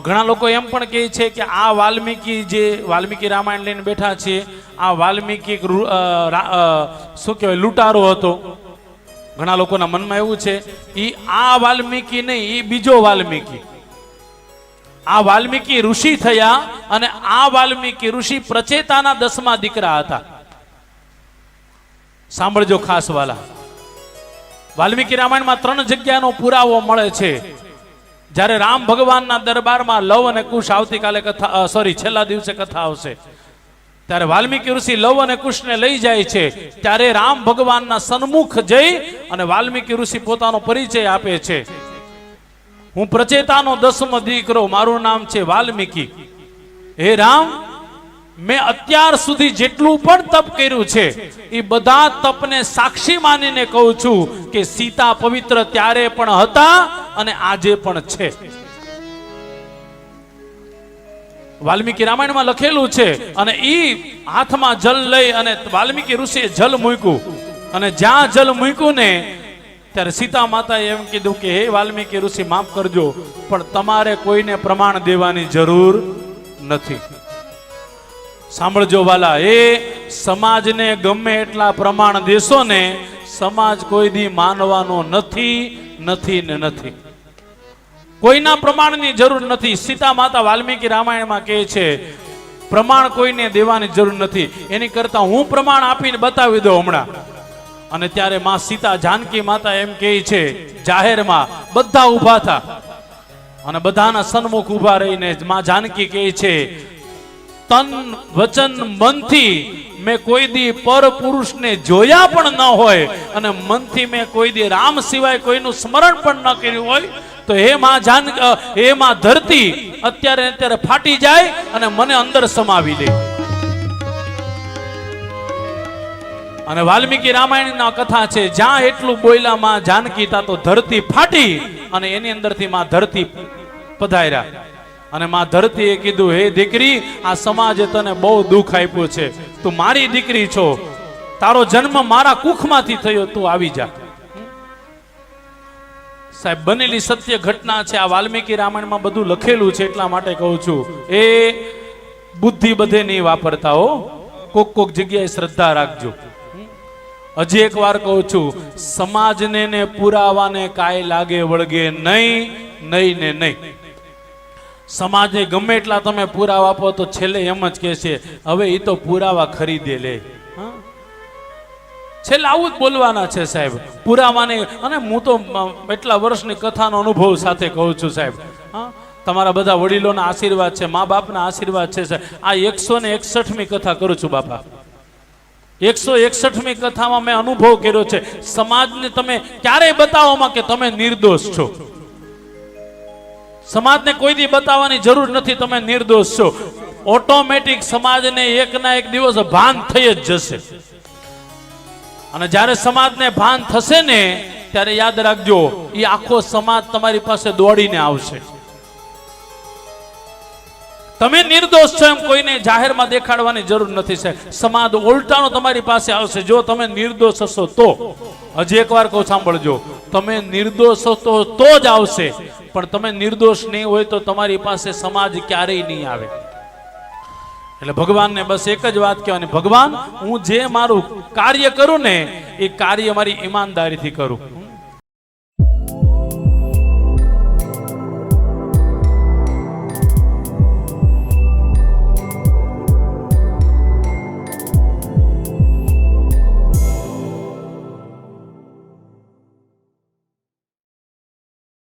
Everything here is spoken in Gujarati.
ઘણા લોકો એમ પણ કહે છે કે આ વાલ્મીકી જે વાલ્મીકી રામાયણ લઈને બેઠા છે, આ વાલ્મીકી શું કહેવાય, લૂંટારો હતો. ઘણા લોકોના મનમાં એવું છે એ આ વાલ્મીકી નહીં એ બીજો વાલ્મીકી. આ વાલ્મીકી ઋષિ થયા અને આ વાલ્મીકી ઋષિ પ્રચેતાના દસમા દીકરા હતા. સાંભળજો ખાસ વાલા. વાલ્મીકી રામાયણમાં ત્રણ જગ્યાનો પુરાવો મળે છે. જ્યારે રામ ભગવાનના દરબારમાં લવ અને કુશ આવતીકાલે કથા સોરી છેલ્લા દિવસે કથા આવશે. ત્યારે વાલ્મીકી ઋષિ લવ અને કુશને લઈ જાય છે. ત્યારે રામ ભગવાનના સન્મુખ જઈ અને વાલ્મીકી ઋષિ પોતાનો પરિચય આપે છે. હું પ્રચેતાનો દસમો દીકરો, મારું નામ છે વાલ્મીકી. હે રામ, મેં અત્યાર સુધી જેટલું પણ તપ કર્યું છે, એ બધા તપને સાક્ષી માનીને કહું છું કે સીતા પવિત્ર ત્યારે પણ હતા અને આજે પણ છે. વાલ્મીકી રામાયણમાં લખેલું છે, અને ઈ હાથમાં જલ લઈ અને વાલ્મીકી ઋષિએ જલ મૂક્યું. અને જ્યાં જલ મૂક્યું ને, ત્યારે સીતા માતાએ એમ કીધું કે, હે વાલ્મીકી ઋષિ, માફ કરજો, પણ તમારે કોઈને પ્રમાણ દેવાની જરૂર નથી. સાંભળજો વાલા, એ સમાજને ગમે એટલા પ્રમાણ દેશો ને, સમાજ કોઈ દી માનવાનો નથી નથી ને નથી. કોઈના પ્રમાણની જરૂર નથી. સીતા માતા વાલ્મીકી રામાયણમાં કહે છે, પ્રમાણ કોઈને દેવાની જરૂર નથી. એની કરતા હું પ્રમાણ આપીને બતાવી દઉં હમણાં. અને ત્યારે માં સીતા જાનકી માતા એમ કહે છે, જાહેરમાં બધા ઊભા થા. અને બધાના સન્મુખ ઊભા રહીને માં જાનકી કહે છે તન વચન મનથી મેં કોઈ દી પર પુરુષને જોયા પણ ન હોય અને મનથી મેં કોઈ દી રામ સિવાય કોઈનું સ્મરણ પણ ન કર્યું હોય, તો હે માં જાન હે માં ધરતી, અત્યારે અત્યારે ફાટી જાય અને મને અંદર સમાવી લે અને વાલ્મીકી રામાયણના કથા છે, જ્યાં એટલું બોયલા માં જાનકી તા તો ધરતી ફાટી અને એની અંદરથી માં ધરતી પધાર્યા. અને માં ધરતીએ કીધું, હે દીકરી, આ સમાજે તને બહુ દુઃખ આપ્યું છે. તું મારી દીકરી છો. તારો જન્મ મારા કુખમાંથી થયો. તું આવી જા. સાહેબ, બનેલી સત્ય ઘટના છે. આ વાલ્મીકી રામાયણમાં બધું લખેલું છે એટલા માટે કહું છું. એ બુદ્ધિ બધે નહીં વાપરતા હો. કોક કોક જગ્યાએ શ્રદ્ધા રાખજો. હજી એક વાર કહું છું, સમાજને ને પુરાવાને કાંઈ લાગે વળગે નહીં નહીં ને નહીં. સમાજને ગમે એટલા તમે પુરાવા આપો તો છેલ્લે એમ જ કહે છે, હવે એ તો પુરાવા ખરીદે લે. છેલ્લે આવું જ બોલવાના છે સાહેબ. પુરાવાને, અને હું તો એટલા વર્ષની કથાનો અનુભવ સાથે કહું છું સાહેબ. હા? તમારા બધા વડીલોના આશીર્વાદ છે, મા બાપના આશીર્વાદ છે સાહેબ. આ એકસો ને એકસઠમી કથા કરું છું બાપા. એકસો એકસઠમી કથામાં મેં અનુભવ કર્યો છે. સમાજને તમે ક્યારેય બતાવોમાં કે તમે નિર્દોષ છો. સમાજને કોઈ દી બતાવવાની જરૂર નથી, તમે નિર્દોષ છો. ઓટોમેટિક સમાજને એકના એક દિવસ ભાન થઈ જ જશે. અને જ્યારે સમાજને ભાન થશે ને, ત્યારે યાદ રાખજો, એ આખો સમાજ તમારી પાસે દોડીને આવશે. તમે નિર્દોષ છો એમ કોઈને જાહેરમાં દેખાડવાની જરૂર નથી, સાહેબ. સમાજ ઉલટાનો તમારી પાસે આવશે. જો તમે નિર્દોષ હશો તો. હજી એકવાર કહું, સાંભળજો. તમે નિર્દોષ હશો તો જ આવશે. પણ તમે નિર્દોષ નહીં હોય તો તમારી પાસે સમાજ ક્યારેય નહીં આવે. એટલે ભગવાનને બસ એક જ વાત કહેવાની, ભગવાન, હું જે મારું કાર્ય કરું ને, એ કાર્ય મારી ઈમાનદારીથી કરું.